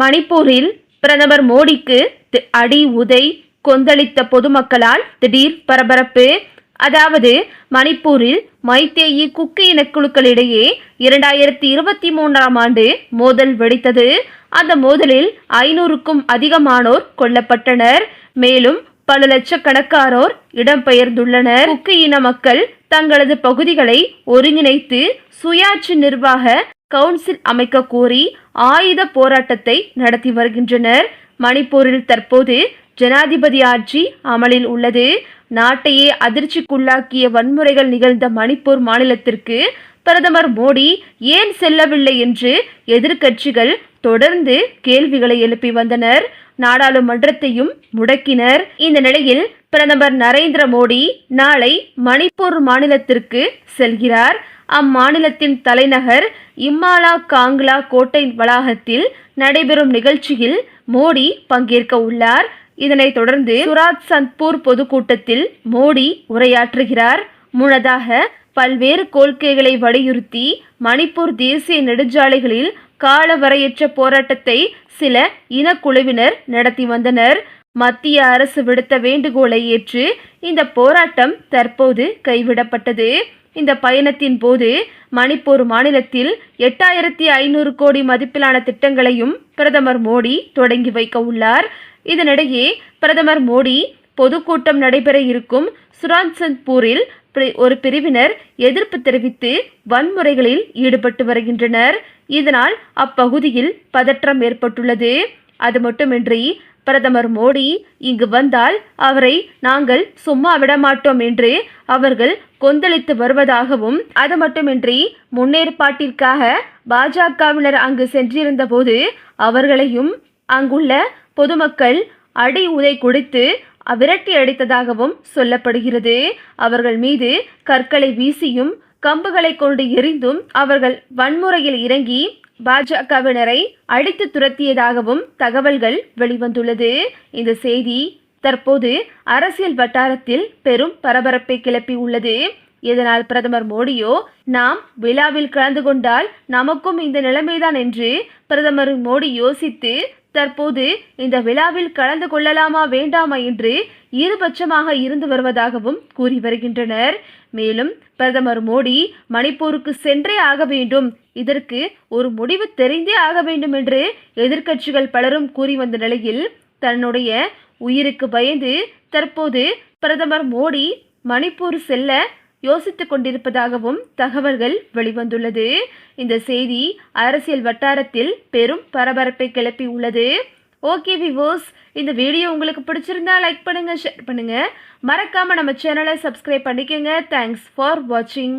மணிப்பூரில் பிரதமர் மோடிக்கு அடி உதை கொந்தளித்த பொதுமக்களால் திடீர் பரபரப்பு. அதாவது மணிப்பூரில் மைத்தேயி குக்கி இனக்குழுக்களிடையே இரண்டாயிரத்தி இருபத்தி மூன்றாம் ஆண்டு மோதல் வெடித்தது. அந்த மோதலில் ஐநூறுக்கும் அதிகமானோர் கொல்லப்பட்டனர். மேலும் பல லட்சக்கணக்கானோர் இடம்பெயர்ந்துள்ளனர். குக்கி இன மக்கள் தங்களது பகுதிகளை ஒருங்கிணைத்து சுயாட்சி நிர்வாக கவுன்சில் அமைக்க கோரி ஆயுத போராட்டத்தை நடத்தி வருகின்றனர். மணிப்பூரில் தற்போது ஜனாதிபதி ஆட்சி அமலில் உள்ளது. நாட்டையே அதிர்ச்சிக்குள்ளாக்கிய வன்முறைகள் நிகழ்ந்த மணிப்பூர் மாநிலத்திற்கு பிரதமர் மோடி ஏன் செல்லவில்லை என்று எதிர்க்கட்சிகள் தொடர்ந்து கேள்விகளை எழுப்பி வந்தனர். நாடாளுமன்றத்தையும் முடக்கினர். இந்த நிலையில் பிரதமர் நரேந்திர மோடி நாளை மணிப்பூர் மாநிலத்திற்கு செல்கிறார். அம்மாநிலத்தின் தலைநகர் இம்மாலா காங்லா கோட்டை வளாகத்தில் நடைபெறும் நிகழ்ச்சியில் மோடி பங்கேற்க உள்ளார். இதனைத் தொடர்ந்து சுராத் சந்த்பூர் பொதுக்கூட்டத்தில் மோடி உரையாற்றுகிறார். முன்னதாக பல்வேறு கோரிக்கைகளை வலியுறுத்தி மணிப்பூர் தேசிய நெடுஞ்சாலைகளில் காலவரையற்ற போராட்டத்தை சில இனக்குழுவினர் நடத்தி வந்தனர். மத்திய அரசு விடுத்த வேண்டுகோளை ஏற்று இந்த போராட்டம் தற்போது கைவிடப்பட்டது. இந்த பயணத்தின் போது மணிப்பூர் மாநிலத்தில் எட்டாயிரத்தி ஐநூறு கோடி மதிப்பிலான திட்டங்களையும் பிரதமர் மோடி தொடங்கி வைக்க உள்ளார். இதனிடையே பிரதமர் மோடி பொதுக்கூட்டம் நடைபெற இருக்கும் சுரான்சந்த்பூரில் ஒரு பிரிவினர் எதிர்ப்பு தெரிவித்து வன்முறைகளில் ஈடுபட்டு வருகின்றனர். இதனால் அப்பகுதியில் பதற்றம் ஏற்பட்டுள்ளது. அது மட்டுமின்றி பிரதமர் மோடி இங்கு வந்தால் அவரை நாங்கள் சும்மா விடமாட்டோம் என்று அவர்கள் கொந்தளித்து வருவதாகவும் அது மட்டுமின்றி முன்னேற்பாட்டிற்காக பாஜகவினர் அங்கு சென்றிருந்த போது அவர்களையும் அங்குள்ள பொதுமக்கள் அடி உதை கொடுத்து விரட்டி அடித்ததாகவும் சொல்லப்படுகிறது. அவர்கள் மீது கற்களை வீசியும் கம்புகளை கொண்டு எரிந்தும் அவர்கள் வன்முறையில் இறங்கி பாஜகவினரை அடித்து துரத்தியதாகவும் தகவல்கள் வெளிவந்துள்ளது. இந்த செய்தி தற்போது அரசியல் வட்டாரத்தில் பெரும் பரபரப்பை கிளப்பி உள்ளது. இதனால் பிரதமர் மோடியோ நாம் விழாவில் கலந்து கொண்டால் நமக்கும் இந்த நிலைமைதான் என்று பிரதமர் மோடி யோசித்து தற்போது இந்த விழாவில் கலந்து கொள்ளலாமா வேண்டாமா என்று இருபட்சமாக இருந்து வருவதாகவும் கூறி வருகின்றனர். மேலும் பிரதமர் மோடி மணிப்பூருக்கு சென்றே ஆக வேண்டும். இதற்கு ஒரு முடிவு தெரிந்தே ஆக வேண்டும் என்று எதிர்க்கட்சிகள் பலரும் கூறி வந்த நிலையில் தன்னுடைய உயிருக்கு பயந்து தற்போது பிரதமர் மோடி மணிப்பூர் செல்ல யோசித்துக் கொண்டிருப்பதாகவும் தகவல்கள் வெளிவந்துள்ளது. இந்த செய்தி அரசியல் வட்டாரத்தில் பெரும் பரபரப்பை கிளப்பி உள்ளது. ஓகே விவோஸ் இந்த வீடியோ உங்களுக்கு பிடிச்சிருந்தா லைக் பண்ணுங்கள் ஷேர் பண்ணுங்கள் மறக்காமல் நம்ம சேனலை சப்ஸ்கிரைப் பண்ணிக்கோங்க. தேங்க்ஸ் ஃபார் வாட்சிங்